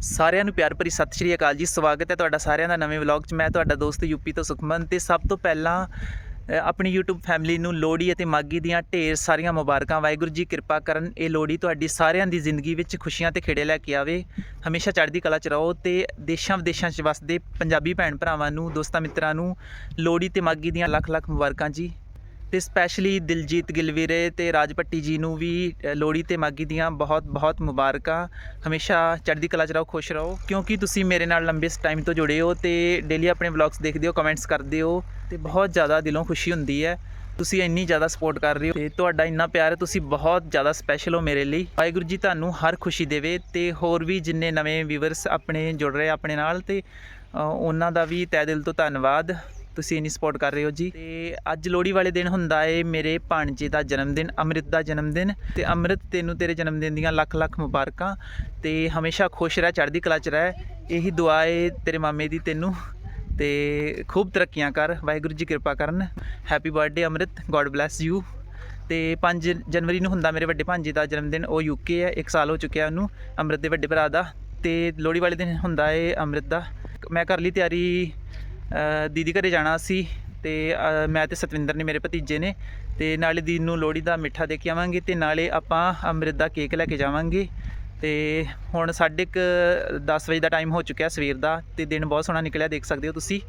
ਸਾਰਿਆਂ ਨੂੰ ਪਿਆਰ ਭਰੀ ਸਤਿ ਸ਼੍ਰੀ ਅਕਾਲ ਜੀ। ਸਵਾਗਤ ਹੈ ਤੁਹਾਡਾ ਸਾਰਿਆਂ ਦਾ ਨਵੇਂ ਵਲੌਗ 'ਚ। ਮੈਂ ਤੁਹਾਡਾ ਦੋਸਤ ਯੂਪੀ ਤੋਂ ਸੁਖਮਨ ਤੇ ਸਭ ਤੋਂ ਪਹਿਲਾਂ ਆਪਣੀ YouTube ਫੈਮਿਲੀ ਨੂੰ ਲੋਹੜੀ ਅਤੇ ਮਾਗੀ ਦੀਆਂ ਢੇਰ ਸਾਰੀਆਂ ਮੁਬਾਰਕਾਂ। ਵਾਹਿਗੁਰੂ ਜੀ ਕਿਰਪਾ ਕਰਨ ਇਹ ਲੋਹੜੀ ਤੁਹਾਡੀ ਸਾਰਿਆਂ ਦੀ ਜ਼ਿੰਦਗੀ ਵਿੱਚ ਖੁਸ਼ੀਆਂ ਤੇ ਖੇੜੇ ਲੈ ਕੇ ਆਵੇ। ਹਮੇਸ਼ਾ ਚੜ੍ਹਦੀ ਕਲਾ 'ਚ ਰਹੋ ਤੇ ਦੇਸ਼ਾਂ ਵਿਦੇਸ਼ਾਂ 'ਚ ਵਸਦੇ ਪੰਜਾਬੀ ਭੈਣ ਭਰਾਵਾਂ ਨੂੰ, ਦੋਸਤਾਂ ਮਿੱਤਰਾਂ ਨੂੰ ਲੋਹੜੀ ਤੇ ਮਾਗੀ ਦੀਆਂ ਲੱਖ ਲੱਖ ਮੁਬਾਰਕਾਂ ਜੀ। ਤੇ ਸਪੈਸ਼ਲੀ ਦਿਲਜੀਤ ਗਿਲਵੀਰੇ ਤੇ ਰਾਜ ਭੱਟੀ ਜੀ ਨੂੰ ਵੀ ਲੋਹੜੀ ਤੇ ਮਾਗੀ ਦੀਆਂ ਬਹੁਤ ਬਹੁਤ ਮੁਬਾਰਕਾਂ। ਹਮੇਸ਼ਾ ਚੜ੍ਹਦੀ ਕਲਾ 'ਚ ਰਹੋ, ਖੁਸ਼ ਰਹੋ। ਕਿਉਂਕਿ ਤੁਸੀਂ ਮੇਰੇ ਨਾਲ ਲੰਬੇ ਟਾਈਮ ਤੋਂ ਜੁੜੇ ਹੋ ਤੇ ਡੇਲੀ ਆਪਣੇ ਵਲੌਗਸ ਦੇਖਦੇ ਹੋ ਕਮੈਂਟਸ ਕਰਦੇ ਹੋ ਤੇ ਬਹੁਤ ਜ਼ਿਆਦਾ ਦਿਲੋਂ ਖੁਸ਼ੀ ਹੁੰਦੀ ਹੈ। ਤੁਸੀਂ ਇੰਨੀ ਜ਼ਿਆਦਾ ਸਪੋਰਟ ਕਰ ਰਹੇ ਹੋ ਤੇ ਤੁਹਾਡਾ ਇੰਨਾ ਪਿਆਰ ਹੈ, ਤੁਸੀਂ ਬਹੁਤ ਜ਼ਿਆਦਾ ਸਪੈਸ਼ਲ ਹੋ ਮੇਰੇ ਲਈ। ਵਾਹਿਗੁਰੂ ਜੀ ਤੁਹਾਨੂੰ ਹਰ ਖੁਸ਼ੀ ਦੇਵੇ ਤੇ ਹੋਰ ਵੀ ਜਿੰਨੇ ਨਵੇਂ ਵੀਵਰਸ ਆਪਣੇ ਜੁੜ ਰਹੇ ਆਪਣੇ ਨਾਲ ਤੇ ਉਹਨਾਂ ਦਾ ਵੀ ਤਹਿ ਦਿਲ ਤੋਂ ਧੰਨਵਾਦ। ਤੁਸੀਂ ਇੰਨੀ ਸਪੋਰਟ ਕਰ ਰਹੇ ਹੋ ਜੀ। ਤੇ ਅੱਜ ਲੋਹੜੀ ਵਾਲੇ ਦਿਨ ਹੁੰਦਾ ਏ ਮੇਰੇ ਭਾਣਜੇ ਦਾ ਜਨਮ ਦਿਨ ਅੰਮ੍ਰਿਤ ਦਾ ਜਨਮ ਦਿਨ ਤੇ ਅੰਮ੍ਰਿਤ ਤੈਨੂੰ ਤੇਰੇ ਜਨਮ ਦਿਨ ਦੀਆਂ ਲੱਖ ਲੱਖ ਮੁਬਾਰਕਾਂ। ਤੇ ਹਮੇਸ਼ਾ ਖੁਸ਼ ਰਹਿ, ਚੜ੍ਹਦੀ ਕਲਾ 'ਚ ਰਹਿ। ਇਹੀ ਦੁਆ ਏ ਤੇਰੇ ਮਾਮੇ ਦੀ ਤੈਨੂੰ। ਤੇ ਖੂਬ ਤਰੱਕੀਆਂ ਕਰ, ਵਾਹਿਗੁਰੂ ਜੀ ਕਿਰਪਾ ਕਰਨ। Happy birthday Amrit. God bless you ਤੇ 5 ਜਨਵਰੀ ਨੂੰ ਹੁੰਦਾ ਮੇਰੇ ਵੱਡੇ ਭਾਂਜੇ ਦਾ ਜਨਮ ਦਿਨ ਉਹ ਯੂਕੇ ਹੈ 1 ਸਾਲ ਹੋ ਚੁੱਕਿਆ ਉਹਨੂੰ, ਅੰਮ੍ਰਿਤ ਦੇ ਵੱਡੇ ਭਰਾ ਦਾ। ਤੇ ਲੋਹੜੀ ਵਾਲੇ ਦਿਨ ਹੁੰਦਾ ਏ ਅੰਮ੍ਰਿਤ ਦਾ। ਮੈਂ ਕਰ ਲਈ ਤਿਆਰੀ ਦੀਦੀ ਘਰੇ ਜਾਣਾ ਸੀ ਤੇ ਮੈਂ ਤੇ ਸਤਵਿੰਦਰ ਨੇ ਮੇਰੇ ਭਤੀਜੇ ਨੇ ਤੇ ਨਾਲੇ ਦੀਦੀ ਨੂੰ ਲੋਹੜੀ ਦਾ ਮਿੱਠਾ ਦੇ ਕੇ ਆਵਾਂਗੇ ਤੇ ਨਾਲੇ ਆਪਾਂ ਅੰਮ੍ਰਿਤ ਦਾ ਕੇਕ ਲੈ ਕੇ ਜਾਵਾਂਗੇ। ਤੇ ਹੁਣ ਸਾਢੇ ਕੁ 10 ਵਜੇ ਦਾ ਟਾਈਮ ਹੋ ਚੁੱਕਿਆ ਸਵੇਰ ਦਾ ਤੇ ਦਿਨ ਬਹੁਤ ਸੋਹਣਾ ਨਿਕਲਿਆ, ਦੇਖ ਸਕਦੇ ਹੋ ਤੁਸੀਂ।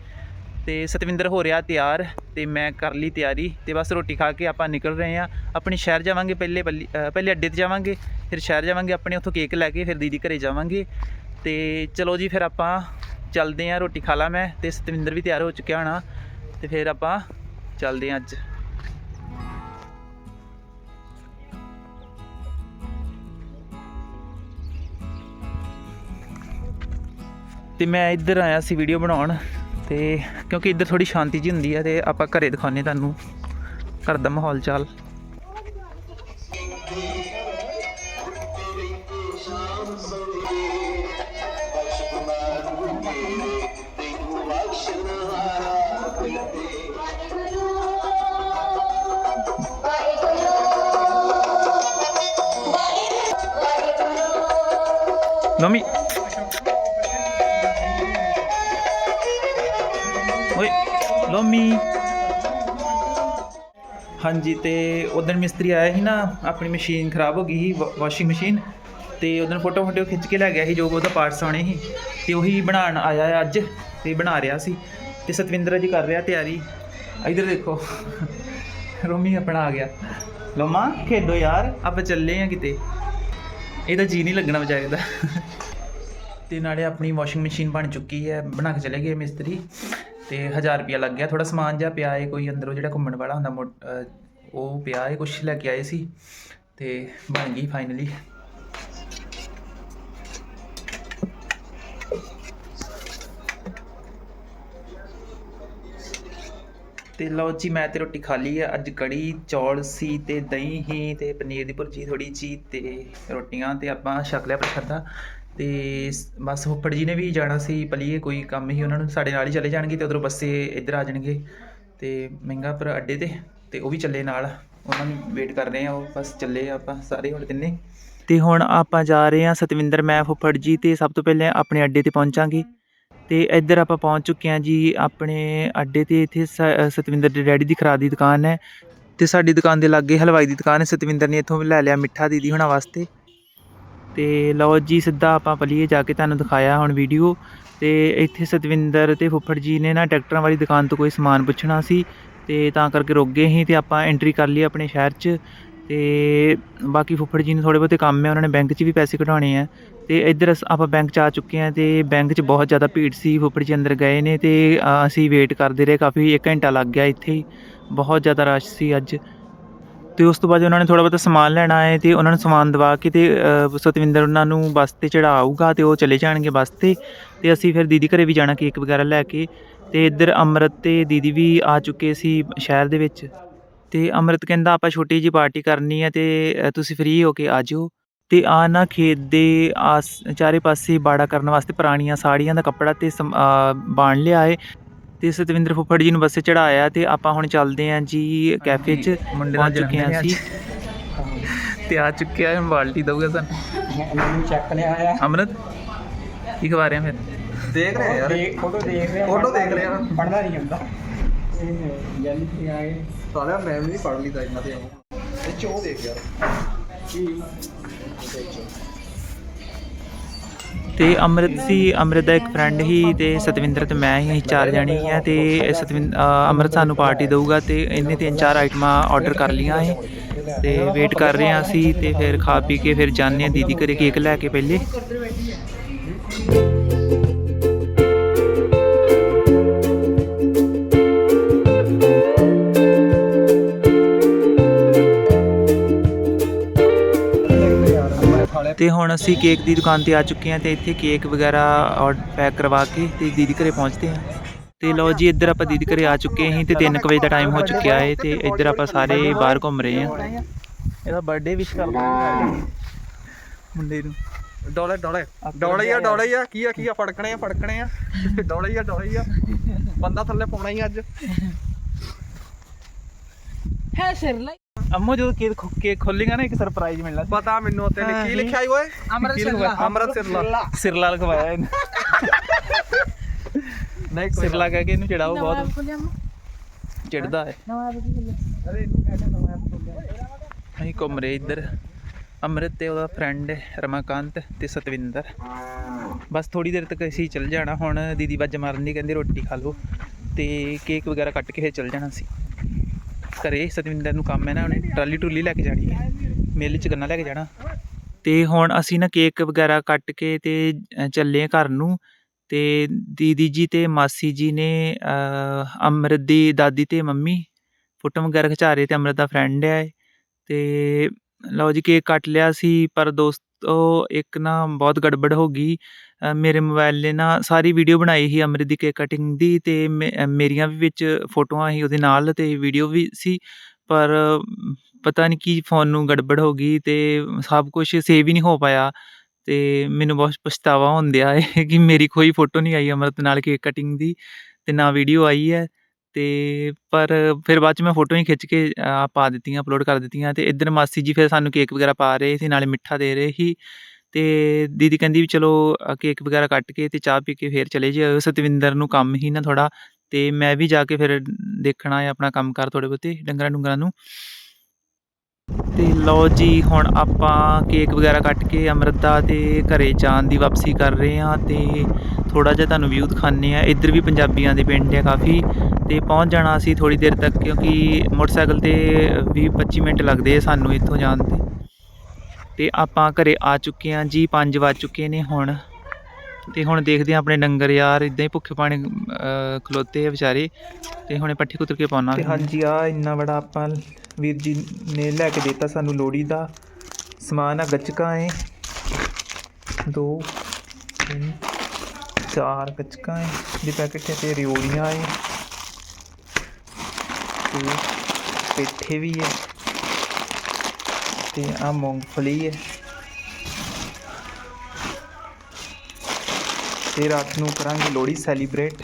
ਤੇ ਸਤਵਿੰਦਰ ਹੋ ਰਿਹਾ ਤਿਆਰ ਤੇ ਮੈਂ ਕਰ ਲਈ ਤਿਆਰੀ ਤੇ ਬਸ ਰੋਟੀ ਖਾ ਕੇ ਆਪਾਂ ਨਿਕਲ ਰਹੇ ਹਾਂ। ਆਪਣੇ ਸ਼ਹਿਰ ਜਾਵਾਂਗੇ, ਪਹਿਲੇ ਪੱਲੀ- ਪਹਿਲੇ ਅੱਡੇ ਤੇ ਜਾਵਾਂਗੇ, ਫਿਰ ਸ਼ਹਿਰ ਜਾਵਾਂਗੇ, ਆਪਣੇ ਉੱਥੋਂ ਕੇਕ ਲੈ ਕੇ, ਫਿਰ ਦੀਦੀ ਘਰੇ ਜਾਵਾਂਗੇ। ਤੇ ਚਲੋ ਜੀ, ਫਿਰ ਆਪਾਂ ਚੱਲਦੇ ਹਾਂ ਰੋਟੀ ਖਾ ਲਾ ਮੈਂ ਤੇ ਸਤਵਿੰਦਰ ਵੀ ਤਿਆਰ ਹੋ ਚੁੱਕਿਆ ਹੋਣਾ ਤੇ ਫਿਰ ਆਪਾਂ ਚੱਲਦੇ ਹਾਂ ਅੱਜ। ਤੇ ਮੈਂ ਇੱਧਰ ਆਇਆ ਸੀ ਵੀਡੀਓ ਬਣਾਉਣ ਤੇ ਕਿਉਂਕਿ ਇੱਧਰ ਥੋੜੀ ਸ਼ਾਂਤੀ ਜੀ ਹੁੰਦੀ ਹੈ ਤੇ ਆਪਾਂ ਘਰੇ ਦਿਖਾਉਂਦੇ ਤੁਹਾਨੂੰ। ਘਰ ਦਾ ਮਾਹੌਲ ਚਾਲ। ਮੰਮੀ ਓਏ ਲੋਮੀ ਹਾਂਜੀ, ਤੇ ਉਦੋਂ ਮਿਸਤਰੀ ਆਇਆ ਸੀ ਨਾ, ਆਪਣੀ ਮਸ਼ੀਨ ਖਰਾਬ ਹੋ ਗਈ ਸੀ ਵਾਸ਼ਿੰਗ ਮਸ਼ੀਨ ਤੇ ਉਦੋਂ ਫੋਟੋ ਫੋਟੋ ਖਿੱਚ ਕੇ ਲੈ ਗਿਆ ਸੀ, ਜੋ ਉਹਦਾ ਪਾਰਟਸ ਆਉਣੇ ਸੀ, ਤੇ ਉਹੀ ਬਣਾਉਣ ਆਇਆ ਹੈ ਅੱਜ, ਤੇ ਬਣਾ ਰਿਹਾ ਸੀ, ਤੇ ਸਤਵਿੰਦਰ ਜੀ ਕਰ ਰਿਹਾ ਤਿਆਰੀ। ਇਧਰ ਦੇਖੋ, ਰੋਮੀ ਆਪਣਾ ਆ ਗਿਆ। ਲੋਮਾ ਖੇਡੋ ਯਾਰ, ਆਪਾਂ ਚੱਲੇ ਆ ਕਿਤੇ। ਇਹਦਾ ਜੀ ਨਹੀਂ ਲੱਗਣਾ ਵਿਚਾਰੇ ਦਾ। ਤੇ ਨਾਲੇ ਆਪਣੀ ਵਾਸ਼ਿੰਗ ਮਸ਼ੀਨ ਬਣ ਚੁੱਕੀ ਹੈ, ਬਣਾ ਕੇ ਚਲੇ ਗਏ ਮਿਸਤਰੀ। ਤੇ 1000 ਰੁਪਿਆ ਲੱਗ ਗਿਆ ਥੋੜਾ ਸਮਾਨ ਜਿਹਾ ਪਿਆ ਏ, ਕੋਈ ਅੰਦਰੋਂ ਜਿਹੜਾ ਘੁੰਮਣ ਵਾਲਾ ਹੁੰਦਾ, ਮੋ- ਉਹ ਪਿਆ ਏ, ਕੁਛ ਲੈ ਕੇ ਆਏ ਸੀ। ਤੇ ਬਣ ਗਈ ਫਾਈਨਲੀ ਤੇ ਲਓ ਜੀ, ਮੈਂ ਤੇ ਰੋਟੀ ਖਾ ਲਈ ਆ। ਅੱਜ ਕੜੀ, ਚੌਲ, ਸੀ ਤੇ ਦਹੀਂ ਹੀ ਤੇ ਪਨੀਰ ਦੀ ਭੁਰਜੀ ਥੋੜੀ ਜੀ ਤੇ ਰੋਟੀਆਂ ਤੇ ਆਪਾਂ ਛਕ ਲਿਆ ਪ੍ਰਸ਼ਾਦਾ ਤੇ ਸ- ਬਸ ਫੁੱਫੜ ਜੀ ਨੇ ਵੀ ਜਾਣਾ ਸੀ ਪਲੀਏ, ਕੋਈ ਕੰਮ ਹੀ ਉਹਨਾਂ ਨੂੰ ਸਾਡੇ ਨਾਲ ਹੀ ਚਲੇ ਜਾਣਗੇ ਤੇ ਉਧਰੋਂ ਬੱਸੇ ਇੱਧਰ ਆ ਜਾਣਗੇ। ਤੇ ਮਹਿੰਗਾਪੁਰ ਅੱਡੇ ਤੇ ਤੇ ਉਹ ਵੀ ਚੱਲੇ ਨਾਲ। ਉਹਨਾਂ ਨੂੰ ਵੇਟ ਕਰ ਰਹੇ ਆ ਉਹ, ਬਸ ਚੱਲੇ ਆਪਾਂ ਸਾਰੇ ਹੁਣ ਤਿੰਨੇ। ਤੇ ਹੁਣ ਆਪਾਂ ਜਾ ਰਹੇ ਆ ਸਤਵਿੰਦਰ, ਮੈਂ, ਫੁੱਫੜ ਜੀ ਤੇ ਸਭ ਤੋਂ ਪਹਿਲਾਂ ਆਪਣੇ ਅੱਡੇ ਤੇ ਪਹੁੰਚਾਂਗੇ। ਅਤੇ ਇੱਧਰ ਆਪਾਂ ਪਹੁੰਚ ਚੁੱਕੇ ਹਾਂ ਜੀ, ਆਪਣੇ ਅੱਡੇ ਤੇ ਇੱਥੇ ਸ- ਸਤਵਿੰਦਰ ਦੇ ਡੈਡੀ ਦੀ ਖਰਾਦ ਦੀ ਦੁਕਾਨ ਹੈ ਅਤੇ ਸਾਡੀ ਦੁਕਾਨ ਦੇ ਲਾਗੇ ਹਲਵਾਈ ਦੀ ਦੁਕਾਨ ਹੈ, ਸਤਵਿੰਦਰ ਨੇ ਇੱਥੋਂ ਲੈ ਲਿਆ ਮਿੱਠਾ ਦੀਦੀ ਹੁਣਾਂ ਵਾਸਤੇ। ਤੇ ਲਓ ਜੀ, ਸਿੱਧਾ ਆਪਾਂ ਪਲੀਏ ਜਾ ਕੇ ਤੁਹਾਨੂੰ ਦਿਖਾਇਆ ਹੁਣ ਵੀਡੀਓ। ਤੇ ਇੱਥੇ ਸਤਵਿੰਦਰ ਤੇ ਫੁੱਫੜ ਜੀ ਨੇ ਨਾ ਟਰੈਕਟਰਾਂ ਵਾਲੀ ਦੁਕਾਨ ਤੋਂ ਕੋਈ ਸਮਾਨ ਪੁੱਛਣਾ ਸੀ ਤੇ ਤਾਂ ਕਰਕੇ ਰੁਕ ਗਏ ਸੀ ਤੇ ਆਪਾਂ ਐਂਟਰੀ ਕਰ ਲਈ ਆਪਣੇ ਸ਼ਹਿਰ 'ਚ। ਤੇ ਬਾਕੀ ਫੁੱਫੜ ਜੀ ਨੂੰ ਥੋੜੇ ਬਹੁਤੇ ਕੰਮ ਹੈ, ਉਹਨਾਂ ਨੇ ਬੈਂਕ 'ਚ ਵੀ ਪੈਸੇ ਕਢਾਉਣੇ ਆ ਤੇ ਇੱਧਰ ਅਸ- ਆਪਾਂ ਬੈਂਕ 'ਚ ਆ ਚੁੱਕੇ ਆ ਤੇ ਬੈਂਕ 'ਚ ਬਹੁਤ ਜ਼ਿਆਦਾ ਭੀੜ ਸੀ, ਫੁੱਫੜ ਜੀ ਅੰਦਰ ਗਏ ਨੇ ਤੇ ਅਸੀਂ ਵੇਟ ਕਰਦੇ ਰਹੇ ਕਾਫੀ 1 ਘੰਟਾ ਲੱਗ ਗਿਆ ਇੱਥੇ ਹੀ। ਬਹੁਤ ਜ਼ਿਆਦਾ ਰਸ਼ ਸੀ ਅੱਜ। ਤੇ ਉਸ ਤੋਂ ਬਾਅਦ ਉਹਨਾਂ ਨੇ ਥੋੜਾ ਬਹੁਤਾ ਸਮਾਨ ਲੈਣਾ ਹੈ ਤੇ ਉਹਨਾਂ ਨੂੰ ਸਮਾਨ ਦਵਾ ਕੇ ਤੇ ਸਤਵਿੰਦਰ ਉਹਨਾਂ ਨੂੰ ਬੱਸ ਤੇ ਚੜਾਊਗਾ ਤੇ ਉਹ ਚਲੇ ਜਾਣਗੇ ਬੱਸ ਤੇ। ਤੇ ਅਸੀਂ ਫਿਰ ਦੀਦੀ ਘਰੇ ਵੀ ਜਾਣਾ ਕੇਕ ਵਗੈਰਾ ਲੈ ਕੇ। ਤੇ ਇੱਧਰ ਅੰਮ੍ਰਿਤ ਤੇ ਦੀਦੀ ਵੀ ਆ ਚੁੱਕੇ ਸੀ ਸ਼ਹਿਰ ਦੇ ਵਿੱਚ। ਤੇ ਅੰਮ੍ਰਿਤ ਕਹਿੰਦਾ, ਆਪਾਂ ਛੋਟੀ ਜੀ ਪਾਰਟੀ ਕਰਨੀ ਹੈ ਤੇ ਤੁਸੀਂ ਫ੍ਰੀ ਹੋ ਕੇ ਆ ਜਿਓ। ਤੇ ਆ ਨਾ ਖੇਤ ਦੇ ਆਸ ਚਾਰੇ ਪਾਸੇ ਬਾੜਾ ਕਰਨ ਵਾਸਤੇ ਪੁਰਾਣੀਆਂ ਸਾੜੀਆਂ ਦਾ ਕੱਪੜਾ ਤੇ ਸਮ- ਅ, ਬਾਣ ਲਿਆ ਏ। ਤੇ ਸਤਵਿੰਦਰ ਫੁੱਫੜ ਜੀ ਨੂੰ ਬੱਸੇ ਚੜਾਇਆ ਤੇ ਆਪਾਂ ਹੁਣ ਚੱਲਦੇ ਆਂ ਜੀ ਕੈਫੇ 'ਚ। ਮੁੰਡੇ ਪਹੁੰਚ ਚੁੱਕੇ ਹਾਂ ਅਸੀਂ। ਤੇ ਆ ਚੁੱਕਿਆ ਹੁਣ ਬਾਲਟੀ ਦਊਗਾ ਸਾਨੂੰ। ਚੱਕ ਲਿਆ ਆ। ਅਮਰਤ ਕੀ ਖਵਾ ਰਹੇ ਫਿਰ? ਦੇਖ ਰਹੇ ਯਾਰ। ਫੋਟੋ ਦੇਖ ਰਿਹਾ। ਫੋਟੋ ਦੇਖ ਰਿਹਾ। ਪੜਦਾ ਨਹੀਂ ਹੁੰਦਾ। ਇਹ ਜਲਦੀ ਤੇ ਆ ਗਏ ਸਾਲਿਆ ਮੈਂ ਵੀ ਪੜ ਲਈਦਾ ਇਹਨਾਂ ਤੇ ਇਹ ਚੋ ਦੇਖ ਯਾਰ। ਤੇ ਅੰਮ੍ਰਿਤ ਸੀ, ਅੰਮ੍ਰਿਤ ਦਾ ਇੱਕ ਫਰੈਂਡ ਹੀ ਤੇ ਸਤਵਿੰਦਰ ਤੇ ਮੈਂ ਹੀ ਅਸੀਂ ਚਾਰ ਜਣੇ ਹੀ ਆ ਤੇ ਸਤਵਿੰਦਰ ਅੰਮ੍ਰਿਤ ਸਾਨੂੰ ਪਾਰਟੀ ਦੇਊਗਾ ਤੇ ਇਹਨੇ ਤਿੰਨ ਚਾਰ ਆਈਟਮਾਂ ਆਰਡਰ ਕਰ ਲੀਆਂ ਹੈ ਤੇ ਵੇਟ ਕਰ ਰਹੇ ਆ ਅਸੀਂ ਤੇ ਫਿਰ ਖਾ ਪੀ ਕੇ ਫਿਰ ਜਾਂਦੇ ਆ ਦੀਦੀ ਘਰੇ ਕੇਕ ਲੈ ਕੇ ਪਹਿਲੇ। ਤੇ ਹੁਣ ਅਸੀਂ ਕੇਕ ਦੀ ਦੁਕਾਨ ਤੇ ਆ ਚੁੱਕੇ ਹਾਂ ਤੇ ਇੱਥੇ ਕੇਕ ਵਗੈਰਾ ਪੈਕ ਕਰਵਾ ਕੇ ਤੇ ਦੀਦੀ ਘਰੇ ਪਹੁੰਚਦੇ ਹਾਂ। ਤੇ ਲਓ ਜੀ ਇੱਧਰ ਆਪਾਂ ਦੀਦੀ ਘਰੇ ਆ ਚੁੱਕੇ ਹਾਂ। ਤੇ 3 ਵਜੇ ਦਾ ਟਾਈਮ ਹੋ ਚੁੱਕਿਆ ਹੈ ਤੇ ਇੱਧਰ ਆਪਾਂ ਸਾਰੇ ਬਾਹਰ ਘੁੰਮ ਰਹੇ ਹਾਂ। ਇਹਦਾ ਬਰਥਡੇ ਵਿਸ਼ ਕਰ ਮੁੰਡੇ ਨੂੰ। ਡੋਲੇ ਡੋਲੇ। ਡੋਲੇ ਆ ਡੋਲੇ ਆ। ਕੀ ਆ ਕੀ ਆ? ਫੜਕਣੇ ਆ ਫੜਕਣੇ ਆ। ਡੋਲੇ ਆ ਡੋਲੇ ਆ। ਬੰਦਾ ਥੱਲੇ ਪਾਉਣਾ ਹੀ ਅੱਜ। ਹੈ ਸਿਰ ਲਈ ਅੰਮੋ ਜਦੋਂ ਕੇਕ ਖੋ- ਕੇਕ ਖੋਲੇਗਾ ਨਾ ਇੱਕ ਸਰਪ੍ਰਾਈਜ਼ ਮਿਲਣਾ ਪਤਾ ਮੈਨੂੰ ਉੱਤੇ ਹਾਂ, ਕੀ ਲਿਖਿਆ ਈ ਓਏ? ਅਮਰਤ ਕੀ ਲਿਖਿਆ? ਅਮਰਤ ਸਿਰਲਾ ਸਿਰਲਾ ਲਗਵਾਇਆ ਇਹਨੇ। ਨਹੀਂ ਕੋਈ ਸਿਰਲਾ ਕਹਿ ਕੇ ਇਹਨੂੰ ਚੜਾਓ ਬਹੁਤ। ਚਿੜਦਾ ਹੈ। ਅਰੇ ਇਹਨੂੰ ਕਹਿੰਦੇ ਨਵਾਂ ਐਪ ਖੋਲਿਆ। ਅਸੀਂ ਘੁੰਮ ਰਹੇ ਇੱਧਰ। ਅੰਮ੍ਰਿਤ ਤੇ ਉਹਦਾ ਫਰੈਂਡ ਰਮਾਕਾਂਤ ਤੇ ਸਤਵਿੰਦਰ। ਬਸ ਥੋੜੀ ਦੇਰ ਤੱਕ ਅਸੀਂ ਚੱਲ ਜਾਣਾ। ਹੁਣ ਦੀਦੀ ਵੱਜ ਮਾਰਨ ਦੀ ਕਹਿੰਦੇ ਰੋਟੀ ਖਾ ਲਓ। ਤੇ ਕੇਕ ਵਗੈਰਾ ਕੱਟ ਕੇ ਫਿਰ ਚੱਲ ਜਾਣਾ ਸੀ ਘਰੇ ਸਤਵਿੰਦਰ ਨੂੰ ਕੰਮ ਹੈ ਨਾ ਉਹਨੇ ਟਰਾਲੀ ਟਰੂਲੀ ਲੈ ਕੇ ਜਾਣੀ ਹੈ। ਮੇਲੇ 'ਚ ਗੰਨਾ ਲੈ ਕੇ ਜਾਣਾ। ਤੇ ਹੁਣ ਅਸੀਂ ਨਾ ਕੇਕ ਵਗੈਰਾ ਕੱਟ ਕੇ ਤੇ ਚੱਲੇ ਘਰ ਨੂੰ। ਤੇ ਦੀਦੀ ਜੀ ਤੇ ਮਾਸੀ ਜੀ ਨੇ ਅ, ਅੰਮ੍ਰਿਤ ਦੀ ਦਾਦੀ ਤੇ ਮੰਮੀ ਫੋਟੋ ਵਗੈਰਾ ਖਿਚਾ ਰਹੇ ਤੇ ਅੰਮ੍ਰਿਤ ਦਾ ਫਰੈਂਡ ਹੈ ਤੇ ਲਓ ਜੀ ਕੇਕ ਕੱਟ ਲਿਆ ਸੀ, ਪਰ ਦੋਸਤੋ ਇੱਕ ਨਾ ਬਹੁਤ ਗੜਬੜ ਹੋ ਗਈ। ਮੇਰੇ ਮੋਬਾਈਲ ਨੇ ਨਾ ਸਾਰੀ ਵੀਡੀਓ ਬਣਾਈ ਸੀ ਅੰਮ੍ਰਿਤ ਦੀ ਕੇਕ ਕਟਿੰਗ ਦੀ ਤੇ ਮੇ- ਮੇਰੀਆਂ ਵੀ ਵਿੱਚ ਫੋਟੋਆਂ ਸੀ ਉਹਦੇ ਨਾਲ ਤੇ ਵੀਡੀਓ ਵੀ ਸੀ, ਪਰ ਪਤਾ ਨਹੀਂ ਕੀ ਫੋਨ ਨੂੰ ਗੜਬੜ ਹੋ ਗਈ ਤੇ ਸਭ ਕੁਝ ਸੇਵ ਹੀ ਨਹੀਂ ਹੋ ਪਾਇਆ ਤੇ ਮੈਨੂੰ ਬਹੁਤ ਪਛਤਾਵਾ ਹੁੰਦਿਆ ਹੈ ਕਿ ਮੇਰੀ ਕੋਈ ਫੋਟੋ ਨਹੀਂ ਆਈ ਅੰਮ੍ਰਿਤ ਨਾਲ ਕੇਕ ਕਟਿੰਗ ਦੀ ਤੇ ਨਾ ਵੀਡੀਓ ਆਈ ਹੈ। ਤੇ ਪਰ ਫਿਰ ਬਾਅਦ ਚ ਮੈਂ ਫੋਟੋ ਹੀ ਖਿੱਚ ਕੇ ਅ, ਪਾ ਦਿੱਤੀਆਂ ਅਪਲੋਡ ਕਰ ਦਿੱਤੀਆਂ ਤੇ ਇੱਧਰ ਮਾਸੀ ਜੀ ਫਿਰ ਸਾਨੂੰ ਕੇਕ ਵਗੈਰਾ ਪਾ ਰਹੇ ਸੀ ਨਾਲੇ ਮਿੱਠਾ ਦੇ ਰਹੇ ਸੀ ਤੇ ਦੀਦੀ ਕਹਿੰਦੀ ਵੀ ਚਲੋ ਅ, ਕੇਕ ਵਗੈਰਾ ਕੱਟ ਕੇ ਤੇ ਚਾਹ ਪੀ ਕੇ ਫਿਰ ਚਲੇ ਜਾਇਓ। ਸਤਵਿੰਦਰ ਨੂੰ ਕੰਮ ਹੀ ਨਾ ਥੋੜ੍ਹਾ ਤੇ ਮੈਂ ਵੀ ਜਾ ਕੇ ਫਿਰ ਦੇਖਣਾ ਹੈ ਆਪਣਾ ਕੰਮ ਕਰ ਥੋੜੇ ਬਹੁਤੇ ਡੰਗਰਾਂ ਡੁੰਗਰਾਂ ਨੂੰ। ਤੇ ਲਓ ਜੀ ਹੁਣ ਆਪਾਂ ਕੇਕ ਵਗੈਰਾ ਕੱਟ ਕੇ ਅੰਮ੍ਰਿਤਾ ਦੇ ਘਰੇ ਜਾਣ ਦੀ ਵਾਪਸੀ ਕਰ ਰਹੇ ਹਾਂ ਤੇ ਥੋੜ੍ਹਾ ਜਿਹਾ ਤੁਹਾਨੂੰ ਵਿਊ ਦਿਖਾਉਂਦੇ ਹਾਂ। ਇੱਧਰ ਵੀ ਪੰਜਾਬੀਆਂ ਦੇ ਪਿੰਡ ਆ ਕਾਫੀ। ਤੇ ਪਹੁੰਚ ਜਾਣਾ ਅਸੀਂ ਥੋੜੀ ਦੇਰ ਤੱਕ ਕਿਉਂਕਿ ਮੋਟਰਸਾਈਕਲ ਤੇ 20 25 ਮਿੰਟ ਲੱਗਦੇ ਆ ਸਾਨੂੰ ਇੱਥੋਂ ਜਾਣ ਤੇ। ਤੇ ਆਪਾਂ ਘਰੇ ਆ ਚੁੱਕੇ ਹਾਂ, ਜੀ 5 ਵੱਜ ਚੁੱਕੇ ਨੇ ਹੁਣ। ਤੇ ਹੁਣ ਦੇਖਦੇ ਹਾਂ ਆਪਣੇ ਡੰਗਰ ਯਾਰ ਇਦਾਂ ਹੀ ਭੁੱਖੇ ਪਾਣੀ ਖਲੋਤੇ ਆ ਵਿਚਾਰੇ। ਤੇ ਹੁਣੇ ਪੱਠੇ ਕੁਤਰ ਕੇ ਪਾਉਣਾ। ਤੇ ਹਾਂਜੀ, ਆ ਇੰਨਾ ਬੜਾ ਆਪਾਂ ਵੀਰ ਜੀ ਨੇ ਲੈ ਕੇ ਦਿੱਤਾ ਸਾਨੂੰ ਲੋੜੀ ਦਾ ਸਮਾਨ, ਆ ਗੱਚਕਾਂ ਏ ਦੋ, ਤਿੰਨ, ਚਾਰ ਗੱਚਕਾਂ ਏ ਦੇ ਪੈਕੇਟ ਤੇ ਰਿਓੜੀਆਂ ਏ ਤੇ ਪੇਠੇ ਵੀ ਹੈ। ਤੇ ਆ ਮੂੰਗਫਲੀ ਹੈ। ਤੇ ਰਾਤ ਨੂੰ ਕਰਾਂਗੇ ਲੋਹੜੀ ਸੈਲੀਬ੍ਰੇਟ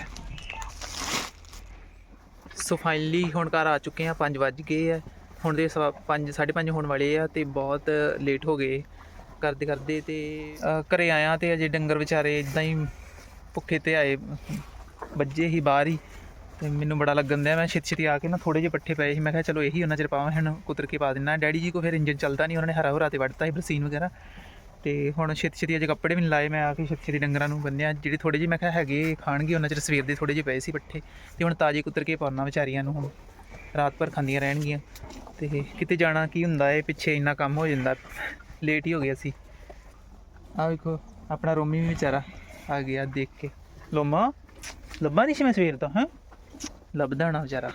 ਸੋ ਫਾਈਨਲੀ ਹੁਣ ਘਰ ਆ ਚੁੱਕੇ ਆ 5 ਵੱਜ ਗਏ ਆ। ਹੁਣ ਦੇ 5 5:30 ਹੋਣ ਵਾਲੇ ਆ ਤੇ ਬਹੁਤ ਲੇਟ ਹੋ ਗਏ। ਕਰਦੇ ਕਰਦੇ ਤੇ ਅ, ਘਰੇ ਆਇਆ ਤੇ ਅਜੇ ਡੰਗਰ ਵਿਚਾਰੇ ਇਦਾਂ ਹੀ ਭੁੱਖੇ ਤੇ ਆਏ। ਵੱਜੇ ਹੀ ਬਾਹਰ ਹੀ। ਤੇ ਮੈਨੂੰ ਬੜਾ ਲੱਗਣ ਦਿਆ, ਮੈਂ ਛੇਤੀ ਛੇਤੀ ਆ ਕੇ ਨਾ ਥੋੜੇ ਜਿਹੇ ਪੱਠੇ ਪਏ ਸੀ, ਮੈਂ ਕਿਹਾ ਚਲੋ ਇਹੀ ਉਹਨਾਂ ਚਿਰ ਪਾਵਾਂ, ਹੁਣ ਕੁਤਰ ਕੇ ਪਾ ਦਿੰਨਾ। ਡੈਡੀ ਜੀ ਕੋ ਫਿਰ ਇੰਜਨ ਚੱਲਦਾ ਨਹੀਂ ਉਹਨਾਂ ਨੇ ਹਰਾ ਹੁਰਾ ਤੇ ਵੱਢਤਾ ਸੀ ਬਰਸੀਨ ਵਗੈਰਾ। ਤੇ ਹੁਣ ਛੇਤੀ ਛੇਤੀ ਅਜੇ ਕੱਪੜੇ ਵੀ ਨਹੀਂ ਲਾਏ, ਮੈਂ ਆ ਕੇ ਛੇਤੀ ਛੇਤੀ ਡੰਗਰਾਂ ਨੂੰ ਬੰਨਿਆ। ਜਿਹੜੇ ਥੋੜੇ ਜਿਹੇ ਮੈਂ ਕਿਹਾ ਹੈਗੇ ਖਾਣਗੇ, ਉਹਨਾਂ ਚਿਰ ਸਵੇਰ ਦੇ ਥੋੜੇ ਜਿਹੇ ਪਏ ਸੀ ਪੱਠੇ। ਤੇ ਹੁਣ ਤਾਜ਼ੇ ਕੁਤਰ ਕੇ ਪਾਉਣਾ ਵਿਚਾਰੀਆਂ ਨੂੰ ਹੁਣ। ਰਾਤ ਭਰ ਖਾਂਦੀਆਂ ਰਹਿਣਗੀਆਂ। ਤੇ ਕਿਤੇ ਜਾਣਾ ਕੀ ਹੁੰਦਾ ਏ, ਪਿੱਛੇ ਇੰਨਾ ਕੰਮ ਹੋ ਜਾਂਦਾ। ਲੇਟ ਹੀ ਹੋ ਗਿਆ ਸੀ ਆ ਵੇਖੋ, ਆਪਣਾ ਰੋਮੀ ਵੀ ਵਿਚਾਰਾ ਆ ਗਿਆ ਦੇਖ ਕੇ। ਲੋਮਾ? ਲੱਭਾ ਨਹੀਂ ਸੀ ਮੈਂ ਸਵੇਰ ਤੋਂ, ਹੈ? ਲੱਭਦਾ ਹੋਣਾ ਵਿਚਾਰਾ।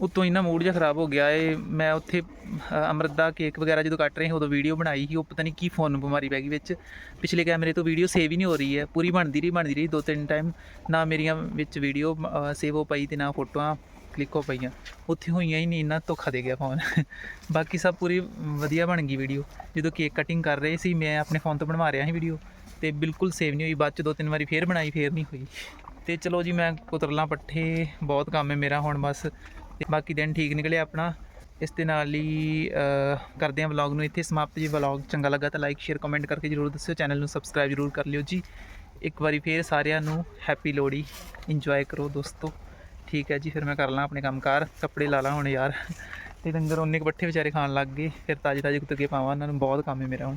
ਉਤੋਂ ਇੰਨਾ ਮੂਡ ਜਿਹਾ ਖਰਾਬ ਹੋ ਗਿਆ ਏ ਮੈਂ ਉੱਥੇ ਅ, ਅੰਮ੍ਰਿਤ ਦਾ ਕੇਕ ਵਗੈਰਾ ਜਦੋਂ ਕੱਟ ਰਹੇ ਸੀ ਉਦੋਂ ਵੀਡੀਓ ਬਣਾਈ ਸੀ ਉਹ ਪਤਾ ਨਹੀਂ ਕੀ ਫੋਨ ਨੂੰ ਬਿਮਾਰੀ ਪੈ ਗਈ ਵਿੱਚ। ਪਿਛਲੇ ਕੈਮਰੇ ਤੋਂ ਵੀਡੀਓ ਸੇਵ ਹੀ ਨਹੀਂ ਹੋ ਰਹੀ ਹੈ ਪੂਰੀ ਬਣਦੀ ਰਹੀ ਬਣਦੀ ਰਹੀ ਦੋ ਤਿੰਨ ਟਾਈਮ ਨਾ ਮੇਰੀਆਂ ਵਿੱਚ ਵੀਡੀਓ ਸੇਵ ਹੋ ਪਈ ਤੇ ਨਾ ਫੋਟੋਆਂ ਕਲਿੱਕ ਹੋ ਪਈਆਂ। ਉੱਥੇ ਹੋਈਆਂ ਹੀ ਨਹੀਂ ਇੰਨਾ ਧੋਖਾ ਦੇ ਗਿਆ ਫੋਨ ਬਾਕੀ ਸਭ ਪੂਰੀ ਵਧੀਆ ਬਣ ਗਈ ਵੀਡੀਓ ਜਦੋਂ ਕੇਕ ਕਟਿੰਗ ਕਰ ਰਹੇ ਸੀ ਮੈਂ ਆਪਣੇ ਫੋਨ ਤੋਂ ਬਣਵਾ ਰਿਹਾ ਸੀ ਵੀਡੀਓ ਤੇ ਬਿਲਕੁਲ ਸੇਵ ਨਹੀਂ ਹੋਈ ਬਾਅਦ ਚ ਦੋ ਤਿੰਨ ਵਾਰੀ ਫੇਰ ਬਣਾਈ ਫੇਰ ਨਹੀਂ ਹੋਈ। ਤੇ ਚਲੋ ਜੀ, ਮੈਂ ਕੁਤਰਲਾ ਪੱਠੇ ਬਹੁਤ ਕੰਮ ਹੈ ਮੇਰਾ ਹੁਣ ਬਸ। ਤੇ ਬਾਕੀ ਦਿਨ ਠੀਕ ਨਿਕਲਿਆ ਆਪਣਾ। ਇਸ ਦੇ ਨਾਲ ਹੀ ਕਰਦੇ ਹਾਂ ਵਲੌਗ ਨੂੰ ਇੱਥੇ ਸਮਾਪਤ ਜੀ ਵਲੌਗ ਚੰਗਾ ਲੱਗਾ ਤਾਂ ਲਾਈਕ ਸ਼ੇਅਰ ਕਮੈਂਟ ਕਰਕੇ ਜਰੂਰ ਦੱਸਿਓ। ਚੈਨਲ ਨੂੰ ਸਬਸਕ੍ਰਾਈਬ ਜਰੂਰ ਕਰ ਲਿਓ ਜੀ। ਇੱਕ ਵਾਰੀ ਫੇਰ ਸਾਰਿਆਂ ਨੂੰ ਹੈਪੀ ਲੋਹੜੀ। ਇੰਜੋਏ ਕਰੋ ਦੋਸਤੋ। ਠੀਕ ਹੈ ਜੀ, ਫਿਰ ਮੈਂ ਕਰ ਲਾਂ ਆਪਣੇ ਕੰਮਕਾਰ। ਕੱਪੜੇ ਲਾ ਲਾਂ ਹੁਣ ਯਾਰ। ਤੇ ਡੰਗਰ ਉਹਨੇ ਕੁ ਪੱਠੇ ਵਿਚਾਰੇ ਖਾਣ ਲੱਗ ਗਏ। ਫਿਰ ਤਾਜ਼ੇ ਤਾਜ਼ੇ ਕੁੱਤੇ ਪਾਵਾਂ। ਉਹਨਾਂ ਨੂੰ ਬਹੁਤ ਕੰਮ ਹੈ ਮੇਰਾ ਹੁਣ।